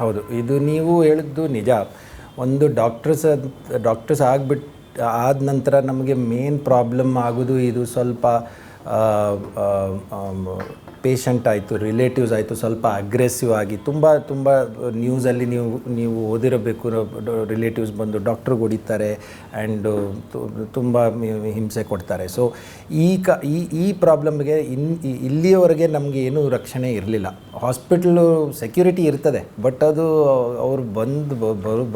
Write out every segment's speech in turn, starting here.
ಹೌದು. ಇದು ನೀವು ಹೇಳಿದ್ದು ನಿಜ. ಒಂದು ಡಾಕ್ಟರ್ಸ್ ಡಾಕ್ಟರ್ಸ್ ಆಗಿಬಿಟ್ಟು ಆದ ನಂತರ ನಮಗೆ ಮೇನ್ ಪ್ರಾಬ್ಲಮ್ ಆಗೋದು ಇದು ಸ್ವಲ್ಪ ಪೇಷಂಟ್ ಆಯಿತು ರಿಲೇಟಿವ್ಸ್ ಆಯಿತು, ಸ್ವಲ್ಪ ಅಗ್ರೆಸಿವ್ ಆಗಿ, ತುಂಬ ತುಂಬ ನ್ಯೂಸಲ್ಲಿ ನೀವು ನೀವು ಓದಿರಬೇಕು ರಿಲೇಟಿವ್ಸ್ ಬಂದು ಡಾಕ್ಟ್ರಿಗೆ ಹೊಡಿತಾರೆ ಆ್ಯಂಡ್ ತುಂಬ ಹಿಂಸೆ ಕೊಡ್ತಾರೆ. ಸೊ ಈ ಕ, ಈ ಈ ಪ್ರಾಬ್ಲಮ್ಗೆ ಇನ್, ಇಲ್ಲಿಯವರೆಗೆ ನಮಗೆ ಏನೂ ರಕ್ಷಣೆ ಇರಲಿಲ್ಲ. ಹಾಸ್ಪಿಟ್ಲು ಸೆಕ್ಯೂರಿಟಿ ಇರ್ತದೆ ಬಟ್ ಅದು ಅವ್ರು ಬಂದು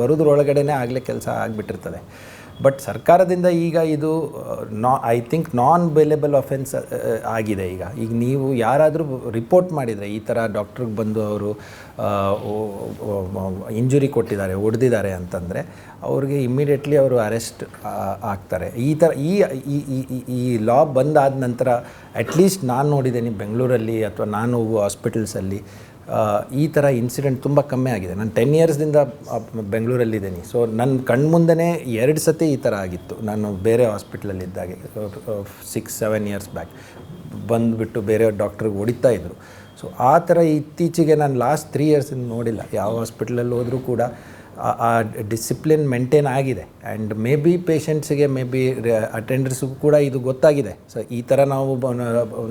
ಬರೋದ್ರೊಳಗಡೆನೇ ಆಗಲೇ ಕೆಲಸ ಆಗಿಬಿಟ್ಟಿರ್ತದೆ. ಬಟ್ ಸರ್ಕಾರದಿಂದ ಈಗ ಇದು ನಾ I think non bailable offence ಆಗಿದೆ ಈಗ. ಈಗ ನೀವು ಯಾರಾದರೂ ರಿಪೋರ್ಟ್ ಮಾಡಿದರೆ, ಈ ಥರ ಡಾಕ್ಟ್ರಿಗೆ ಬಂದು ಅವರು ಇಂಜುರಿ ಕೊಟ್ಟಿದ್ದಾರೆ ಹೊಡೆದಿದ್ದಾರೆ ಅಂತಂದರೆ ಅವ್ರಿಗೆ ಇಮ್ಮಿಡಿಯೇಟ್ಲಿ ಅವರು ಅರೆಸ್ಟ್ ಆಗ್ತಾರೆ. ಈ ಥರ ಈ, ಈ- ಲಾ ಬಂದಾದ ನಂತರ ಅಟ್ಲೀಸ್ಟ್ ನಾನು ನೋಡಿದ್ದೀನಿ ಬೆಂಗಳೂರಲ್ಲಿ ಅಥವಾ ನಾನು ಹಾಸ್ಪಿಟಲ್ಸಲ್ಲಿ ಈ ಥರ ಇನ್ಸಿಡೆಂಟ್ ತುಂಬ ಕಮ್ಮಿ ಆಗಿದೆ. ನಾನು ಟೆನ್ ಇಯರ್ಸ್ದಿಂದ ಬೆಂಗಳೂರಲ್ಲಿದ್ದೀನಿ. ಸೊ ನನ್ನ ಕಣ್ಮುಂದೆನೇ ಎರಡು ಸತಿ ಈ ಥರ ಆಗಿತ್ತು. ನಾನು ಬೇರೆ ಹಾಸ್ಪಿಟ್ಲಲ್ಲಿದ್ದಾಗೆ ಸಿಕ್ಸ್ ಸೆವೆನ್ ಇಯರ್ಸ್ ಬ್ಯಾಕ್ ಬಂದುಬಿಟ್ಟು ಬೇರೆ ಡಾಕ್ಟ್ರಿಗೆ ಹೊಡಿತಾ ಇದ್ರು. ಸೊ ಆ ಥರ ಇತ್ತೀಚೆಗೆ ನಾನು ಲಾಸ್ಟ್ ತ್ರೀ ಇಯರ್ಸಿಂದ ನೋಡಿಲ್ಲ. ಯಾವ ಹಾಸ್ಪಿಟ್ಲಲ್ಲಿ ಹೋದರೂ ಕೂಡ ಆ- ಡಿಸಿಪ್ಲಿನ್ ಮೇಂಟೈನ್ ಆಗಿದೆ. ಆ್ಯಂಡ್ ಮೇ ಬಿ ಪೇಷಂಟ್ಸಿಗೆ ಮೇ ಬಿ ಅಟೆಂಡರ್ಸ್ಗೂ ಕೂಡ ಇದು ಗೊತ್ತಾಗಿದೆ. ಸೊ ಈ ಥರ ನಾವು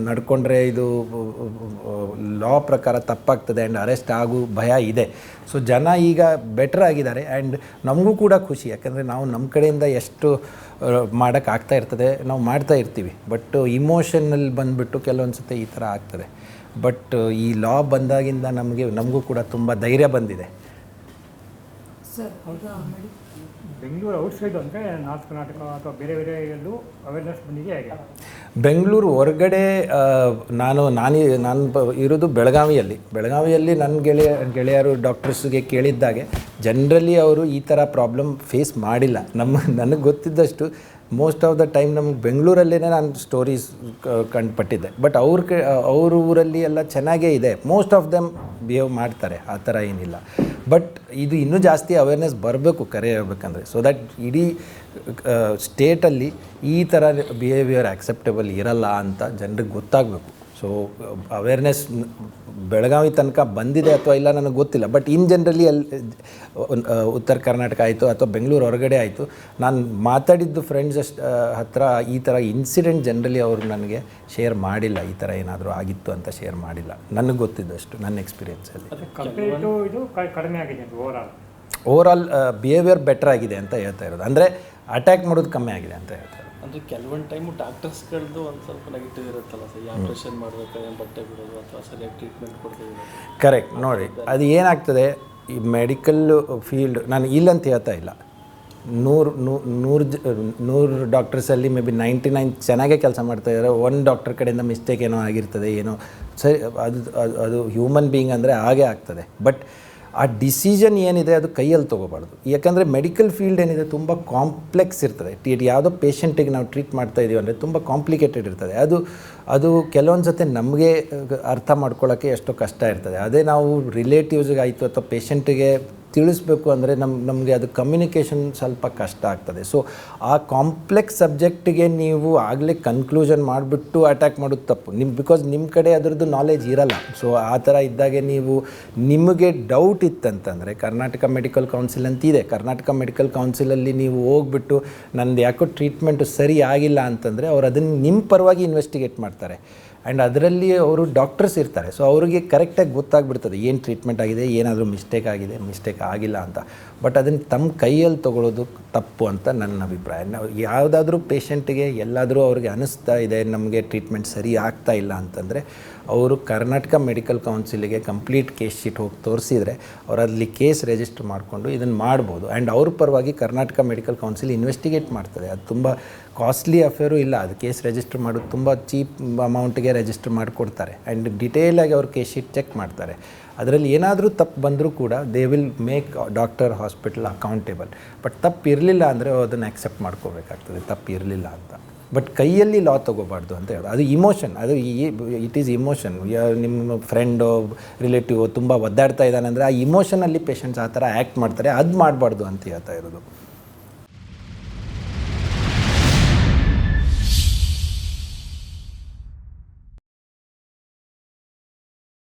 ನಡ್ಕೊಂಡ್ರೆ ಇದು ಲಾ ಪ್ರಕಾರ ತಪ್ಪಾಗ್ತದೆ ಆ್ಯಂಡ್ ಅರೆಸ್ಟ್ ಆಗೋ ಭಯ ಇದೆ. ಸೊ ಜನ ಈಗ ಬೆಟರ್ ಆಗಿದ್ದಾರೆ ಆ್ಯಂಡ್ ನಮಗೂ ಕೂಡ ಖುಷಿ. ಯಾಕಂದರೆ ನಾವು ನಮ್ಮ ಕಡೆಯಿಂದ ಎಷ್ಟು ಮಾಡೋಕ್ಕಾಗ್ತಾ ಇರ್ತದೆ, ನಾವು ಮಾಡ್ತಾ ಇರ್ತೀವಿ. ಬಟ್ ಇಮೋಷನಲ್ಲಿ ಬಂದುಬಿಟ್ಟು ಕೆಲವೊಂದು ಸತಿ ಈ ಥರ ಆಗ್ತದೆ. ಬಟ್ ಈ ಲಾ ಬಂದಾಗಿಂದ ನಮಗೆ ನಮಗೂ ಕೂಡ ತುಂಬ ಧೈರ್ಯ ಬಂದಿದೆ. ಸರ್ ಬೆಂಗಳೂರು ಔಟ್ಸೈಡ್ ಅಂದರೆ ನಾರ್ತ್ ಕರ್ನಾಟಕ ಅಥವಾ ಬೇರೆ ಬೇರೆ ಎಲ್ಲೂ ಅವೇರ್ನೆಸ್ ಬಂದಿದೆ ಹೇಗೆ? ಬೆಂಗಳೂರು ಹೊರಗಡೆ ನಾನು ನಾನು ನಾನು ಇರೋದು ಬೆಳಗಾವಿಯಲ್ಲಿ. ಬೆಳಗಾವಿಯಲ್ಲಿ ನನ್ನ ಗೆಳೆಯ, ಗೆಳೆಯರು ಡಾಕ್ಟರ್ಸ್ಗೆ ಕೇಳಿದ್ದಾಗೆ ಜನರಲಿ ಅವರು ಈ ಥರ ಪ್ರಾಬ್ಲಮ್ ಫೇಸ್ ಮಾಡಿಲ್ಲ. ನಮ್ಮ, ನನಗೆ ಗೊತ್ತಿದ್ದಷ್ಟು ಮೋಸ್ಟ್ ಆಫ್ ದ ಟೈಮ್ ನಮ್ಗೆ ಬೆಂಗಳೂರಲ್ಲೇ ನಾನು ಸ್ಟೋರೀಸ್ ಕಂಡುಪಟ್ಟಿದ್ದೆ. ಬಟ್ ಅವ್ರ ಕ, ಅವ್ರ ಊರಲ್ಲಿ ಎಲ್ಲ ಚೆನ್ನಾಗೇ ಇದೆ. ಮೋಸ್ಟ್ ಆಫ್ ದೆಮ್ ಬಿಹೇವ್ ಮಾಡ್ತಾರೆ. ಆ ಥರ ಏನಿಲ್ಲ. ಬಟ್ ಇದು ಇನ್ನೂ ಜಾಸ್ತಿ ಅವೇರ್ನೆಸ್ ಬರಬೇಕು ಕರೆ ಹೇಳ್ಬೇಕಂದ್ರೆ ಸೊ ದಟ್ ಇಡೀ ಸ್ಟೇಟಲ್ಲಿ ಈ ಥರ ಬಿಹೇವಿಯರ್ ಆ್ಯಕ್ಸೆಪ್ಟೇಬಲ್ ಇರಲ್ಲ ಅಂತ ಜನರಿಗೆ ಗೊತ್ತಾಗಬೇಕು. ಸೊ ಅವೇರ್ನೆಸ್ ಬೆಳಗಾವಿ ತನಕ ಬಂದಿದೆ ಅಥವಾ ಇಲ್ಲ ನನಗೆ ಗೊತ್ತಿಲ್ಲ. ಬಟ್ ಇನ್ ಜನರಲಿ ಅಲ್ಲಿ ಉತ್ತರ ಕರ್ನಾಟಕ ಆಯಿತು ಅಥವಾ ಬೆಂಗಳೂರು ಹೊರಗಡೆ ಆಯಿತು. ನಾನು ಮಾತಾಡಿದ್ದು ಫ್ರೆಂಡ್ಸ್ ಅಷ್ಟು ಹತ್ರ ಈ ಥರ ಇನ್ಸಿಡೆಂಟ್ ಜನರಲಿ ಅವರು ನನಗೆ ಶೇರ್ ಮಾಡಿಲ್ಲ. ಈ ಥರ ಏನಾದರೂ ಆಗಿತ್ತು ಅಂತ ಶೇರ್ ಮಾಡಿಲ್ಲ. ನನಗೆ ಗೊತ್ತಿದ್ದಷ್ಟು ನನ್ನ ಎಕ್ಸ್ಪೀರಿಯೆನ್ಸಲ್ಲಿ ಕಡಿಮೆ ಆಗಿದೆ ಓವರ್ ಆಲ್ ಬಿಹೇವಿಯರ್ ಬೆಟರ್ ಆಗಿದೆ ಅಂತ ಹೇಳ್ತಾ ಇರೋದು. ಅಂದರೆ ಅಟ್ಯಾಕ್ ಮಾಡೋದು ಕಮ್ಮಿ ಆಗಿದೆ ಅಂತ ಹೇಳ್ತಾ ಇರೋದು. ಅಂದರೆ ಕೆಲವೊಂದು ಟೈಮು ಡಾಕ್ಟರ್ಸ್ಗಳದ್ದು ಒಂದು ಸ್ವಲ್ಪ ನೆಗೆಟಿವ್ ಇರುತ್ತಲ್ಲ ಸರ್ ಆಪ್ರೇಷನ್ ಮಾಡಬೇಕು ಏನು ಬಟ್ಟೆ ಬಿಡೋದು ಅಥವಾ ಸರಿಯಾಗಿ ಟ್ರೀಟ್ಮೆಂಟ್ ಕೊಡ್ತೀವಿ ಕರೆಕ್ಟ್ ನೋಡಿ ಅದು ಏನಾಗ್ತದೆ ಈ ಮೆಡಿಕಲ್ ಫೀಲ್ಡ್ ನಾನು ಇಲ್ಲಂತ ಹೇಳ್ತಾ ಇಲ್ಲ. ನೂರು ನೂರು ಜ ನೂರು ಡಾಕ್ಟರ್ಸಲ್ಲಿ ಮೇ ಬಿ ನೈಂಟಿ ನೈನ್ ಚೆನ್ನಾಗೇ ಕೆಲಸ ಮಾಡ್ತಾ ಇದ್ದಾರೆ ಒಂದು ಡಾಕ್ಟರ್ ಕಡೆಯಿಂದ ಮಿಸ್ಟೇಕ್ ಏನೋ ಆಗಿರ್ತದೆ ಏನೋ. ಸರಿ ಅದು ಅದು- ಅದು ಹ್ಯೂಮನ್ ಬೀಯಿಂಗ್ ಅಂದರೆ ಹಾಗೇ ಆಗ್ತದೆ. ಬಟ್ ಆ ಡಿಸಿಷನ್ ಏನಿದೆ ಅದು ಕೈಯಲ್ಲಿ ತೊಗೋಬಾರ್ದು. ಯಾಕಂದರೆ ಮೆಡಿಕಲ್ ಫೀಲ್ಡ್ ಏನಿದೆ ತುಂಬ ಕಾಂಪ್ಲೆಕ್ಸ್ ಇರ್ತದೆ. ಟಿ ಯಾವುದೋ ಪೇಷಂಟಿಗೆ ನಾವು ಟ್ರೀಟ್ ಮಾಡ್ತಾ ಇದ್ದೀವಿ ಅಂದರೆ ತುಂಬ ಕಾಂಪ್ಲಿಕೇಟೆಡ್ ಇರ್ತದೆ. ಅದು ಅದು ಕೆಲವೊಂದು ಸತಿ ನಮಗೆ, ಅರ್ಥ ಮಾಡ್ಕೊಳ್ಳೋಕ್ಕೆ ಎಷ್ಟೋ ಕಷ್ಟ ಇರ್ತದೆ. ಅದೇ ನಾವು ರಿಲೇಟಿವ್ಸ್ಗೆ ಆಯಿತು ಅಥವಾ ಪೇಷಂಟಿಗೆ ತಿಳಿಸ್ಬೇಕು ಅಂದರೆ ನಮ್ಮ ನಮಗೆ ಅದು ಕಮ್ಯುನಿಕೇಷನ್ ಸ್ವಲ್ಪ ಕಷ್ಟ ಆಗ್ತದೆ. ಸೊ ಆ ಕಾಂಪ್ಲೆಕ್ಸ್ ಸಬ್ಜೆಕ್ಟಿಗೆ ನೀವು ಆಗಲೇ ಕನ್ಕ್ಲೂಷನ್ ಮಾಡಿಬಿಟ್ಟು ಅಟ್ಯಾಕ್ ಮಾಡೋದು ತಪ್ಪು. ನಿಮ್ಮ ಬಿಕಾಸ್ ನಿಮ್ಮ ಕಡೆ ಅದರದ್ದು ನಾಲೆಜ್ ಇರಲ್ಲ. ಸೊ ಆ ಥರ ಇದ್ದಾಗೆ ನೀವು ನಿಮಗೆ ಡೌಟ್ ಇತ್ತಂತಂದರೆ ಕರ್ನಾಟಕ ಮೆಡಿಕಲ್ ಕೌನ್ಸಿಲ್ ಅಂತ ಇದೆ. ಕರ್ನಾಟಕ ಮೆಡಿಕಲ್ ಕೌನ್ಸಿಲಲ್ಲಿ ನೀವು ಹೋಗ್ಬಿಟ್ಟು ನಂದು ಯಾಕೋ ಟ್ರೀಟ್ಮೆಂಟು ಸರಿ ಆಗಿಲ್ಲ ಅಂತಂದರೆ ಅವ್ರು ಅದನ್ನು ನಿಮ್ಮ ಪರವಾಗಿ ಇನ್ವೆಸ್ಟಿಗೇಟ್ ಮಾಡ್ತಾರೆ. ಆ್ಯಂಡ್ ಅದರಲ್ಲಿ ಅವರು ಡಾಕ್ಟರ್ಸ್ ಇರ್ತಾರೆ. ಸೊ ಅವರಿಗೆ ಕರೆಕ್ಟಾಗಿ ಗೊತ್ತಾಗ್ಬಿಡ್ತದೆ. ಏನು ಟ್ರೀಟ್ಮೆಂಟ್ ಆಗಿದೆ, ಏನಾದರೂ ಮಿಸ್ಟೇಕ್ ಆಗಿದೆ ಮಿಸ್ಟೇಕ್ ಆಗಿಲ್ಲ ಅಂತ. ಬಟ್ ಅದನ್ನು ತಮ್ಮ ಕೈಯಲ್ಲಿ ತೊಗೊಳೋದು ತಪ್ಪು ಅಂತ ನನ್ನ ಅಭಿಪ್ರಾಯ. ನಾವು ಯಾವುದಾದ್ರೂ ಪೇಷಂಟಿಗೆ ಎಲ್ಲಾದರೂ ಅವ್ರಿಗೆ ಅನಿಸ್ತಾ ಇದೆ, ನಮಗೆ ಟ್ರೀಟ್ಮೆಂಟ್ ಸರಿ ಆಗ್ತಾ ಇಲ್ಲ ಅಂತಂದರೆ, ಅವರು ಕರ್ನಾಟಕ ಮೆಡಿಕಲ್ ಕೌನ್ಸಿಲಿಗೆ ಕಂಪ್ಲೀಟ್ ಕೇಸ್ ಶೀಟ್ ಹೋಗಿ ತೋರಿಸಿದರೆ, ಅವರು ಅಲ್ಲಿ ಕೇಸ್ ರಿಜಿಸ್ಟರ್ ಮಾಡಿಕೊಂಡು ಇದನ್ನು ಮಾಡ್ಬೋದು. ಆ್ಯಂಡ್ ಅವ್ರ ಪರವಾಗಿ ಕರ್ನಾಟಕ ಮೆಡಿಕಲ್ ಕೌನ್ಸಿಲ್ ಇನ್ವೆಸ್ಟಿಗೇಟ್ ಮಾಡ್ತದೆ. ಅದು ತುಂಬ ಕಾಸ್ಟ್ಲಿ ಅಫೇರು ಇಲ್ಲ. ಅದು ಕೇಸ್ ರಿಜಿಸ್ಟರ್ ಮಾಡೋದು ತುಂಬ ಚೀಪ್ ಅಮೌಂಟ್ಗೆ ರಿಜಿಸ್ಟರ್ ಮಾಡಿಕೊಡ್ತಾರೆ. ಆ್ಯಂಡ್ ಡಿಟೇಲಾಗಿ ಅವ್ರ ಕೇಸ್ ಶೀಟ್ ಚೆಕ್ ಮಾಡ್ತಾರೆ. ಅದರಲ್ಲಿ ಏನಾದರೂ ತಪ್ಪು ಬಂದರೂ ಕೂಡ they will make doctor hospital accountable but ತಪ್ಪು ಇರಲಿಲ್ಲ ಅಂದರೆ ಅದನ್ನು ಆಕ್ಸೆಪ್ಟ್ ಮಾಡ್ಕೋಬೇಕಾಗ್ತದೆ, ತಪ್ಪು ಇರಲಿಲ್ಲ ಅಂತ. ಬಟ್ ಕೈಯಲ್ಲಿ ಲಾ ತೊಗೋಬಾರ್ದು ಅಂತ ಹೇಳೋದು. ಅದು ಇಮೋಷನ್ ಅದು ಇಟ್ ಈಸ್ ಇಮೋಷನ್ ನಿಮ್ಮ ಫ್ರೆಂಡು ರಿಲೇಟಿವ್ ತುಂಬ ಒದ್ದಾಡ್ತಾ ಇದ್ದಾನೆ ಅಂದರೆ ಆ ಇಮೋಷನಲ್ಲಿ ಪೇಷಂಟ್ಸ್ ಆ ಥರ ಆ್ಯಕ್ಟ್ ಮಾಡ್ತಾರೆ, ಅದು ಮಾಡಬಾರ್ದು ಅಂತ ಹೇಳ್ತಾ ಇರೋದು.